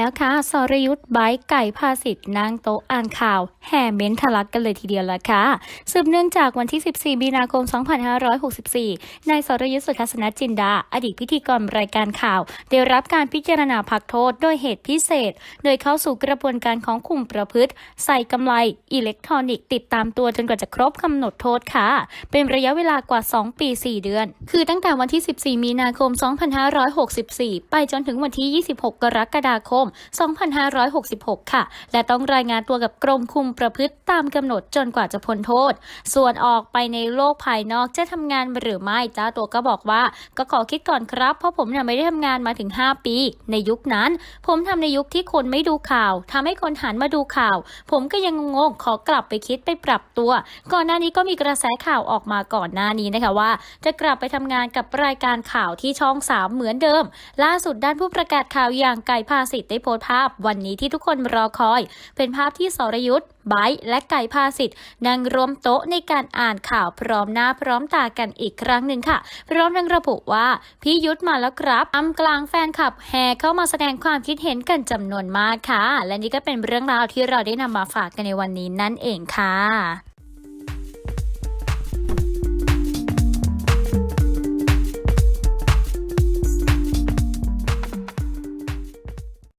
แล้วค่ะสรยุทธ์ไบร์ไก่ภาสิทธิ์นางโต๊ะอ่านข่าว แห่เม้นทะลักกันเลยทีเดียวละค่ะสืบเนื่องจากวันที่ 14 มีนาคม 2564 นายสรยุทธ์สุทัศนจินดา อดีตพิธีกรรายการข่าว ได้รับการพิจารณาพักโทษโดยเหตุพิเศษ โดยเข้าสู่กระบวนการของคุมประพฤติ ใส่กำไลอิเล็กทรอนิกส์ติดตามตัวจนกว่าจะครบกำหนดโทษค่ะ เป็นระยะเวลากว่า 2 ปี 4 เดือน คือตั้งแต่วันที่ 14 มีนาคม 2564 ไปจนถึงวันที่ 26 กรกฎาคม2566 ค่ะ และต้องรายงานตัวกับกรมคุมประพฤติตามกำหนดจนกว่าจะพ้นโทษ ส่วนออกไปในโลกภายนอกจะทำงานหรือไม่เจ้าตัวก็บอกว่า ก็ขอคิดก่อนครับ เพราะผมเนี่ยไม่ได้ทำงานมาถึง 5 ปี ในยุคนั้น ผมทำในยุคที่คนไม่ดูข่าวทำให้คนหันมาดูข่าว ผมก็ยังงงขอกลับไปคิดไปปรับตัว ก่อนหน้านี้ก็มีกระแสข่าวออกมาก่อนหน้านี้นะคะว่า จะกลับไปทำงานกับรายการข่าวที่ช่อง 3 เหมือนเดิม ล่าสุดด้านผู้ประกาศข่าวอย่างไก่ภาสิทธิ์ได้โพสต์ภาพวันนี้ที่ทุกคนรอคอย เป็นภาพที่สรยุทธ์ไบร์และไก่ภาสิทธิ์นั่งรวมโต๊ะในการอ่านข่าวพร้อมหน้าพร้อมตากันอีกครั้งหนึ่งค่ะ พร้อมทั้งระบุว่าพี่ยุทธมาแล้วครับอำกลางแฟนคลับแห่เข้ามาแสดงความคิดเห็นกันจำนวนมากค่ะ และนี่ก็เป็นเรื่องราวที่เราได้นำมาฝากกันในวันนี้นั่นเองค่ะ